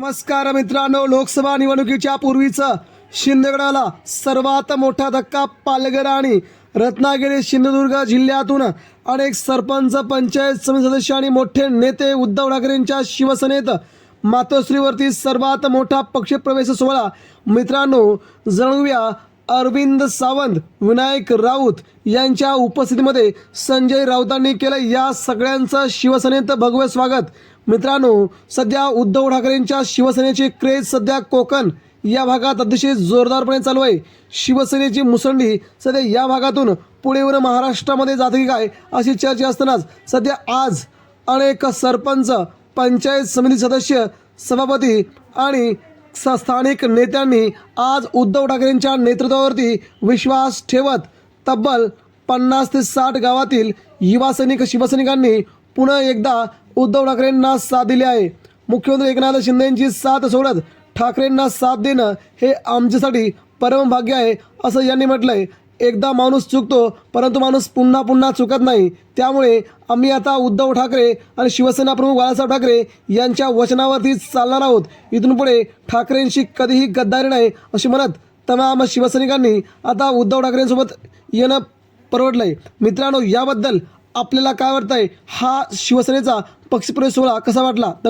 नमस्कार मित्रांनो लोकसभा निवडणुकीच्या पूर्वीचं शिंदेगडाला सर्वात मोठा धक्का पालघर आणि रत्नागिरी सिंधुदुर्ग जिल्ह्यातून अनेक सरपंच पंचायत समिती सदस्य आणि मोठे नेते उद्धव ठाकरेंच्या शिवसेनेत मातोश्रीवरती सर्वात मोठा पक्षप्रवेश सोहळा मित्रांनो जाणूया अरविंद सावंत विनायक राऊत यांच्या उपस्थितीमध्ये संजय राऊतांनी केलं या सगळ्यांचं शिवसेनेत भगवे स्वागत. मित्रांनो सध्या उद्धव ठाकरेंच्या शिवसेनेची क्रेज सध्या कोकण या भागात अतिशय जोरदारपणे चालू आहे. शिवसेनेची मुसंडी सध्या या भागातून पुढे वर महाराष्ट्रामध्ये जाते की काय अशी चर्चा असतानाच सध्या आज अनेक सरपंच पंचायत समिती सदस्य सभापती आणि स- स्थानिक नेत्यांनी आज उद्धव ठाकरेंच्या नेतृत्वावरती विश्वास ठेवत तब्बल पन्नास ते साठ गावातील युवा सैनिक शिवसैनिकांनी पुन्हा एकदा उद्धव ठाकरेंना साथ दिली आहे. मुख्यमंत्री एकनाथ शिंदेंची साथ सोडत ठाकरेंना साथ देणं हे आमच्यासाठी परमभाग्य आहे असं यांनी म्हटलंय. एकदा माणूस चुकतो परंतु माणूस पुन्हा पुन्हा चुकत नाही. त्यामुळे आम्ही आता उद्धव ठाकरे आणि शिवसेना प्रमुख बाळासाहेब ठाकरे यांच्या वचनावरती चालणार आहोत. इथून पुढे ठाकरेंशी कधीही गद्दारी नाही अशी म्हणत तमाम शिवसैनिकांनी आता उद्धव ठाकरेंसोबत येणं परवडलंय. मित्रांनो याबद्दल आपल्याला काय वाटतंय? हा शिवसेनेचा पक्षप्रवेश सोहळा कसा वाटला? तर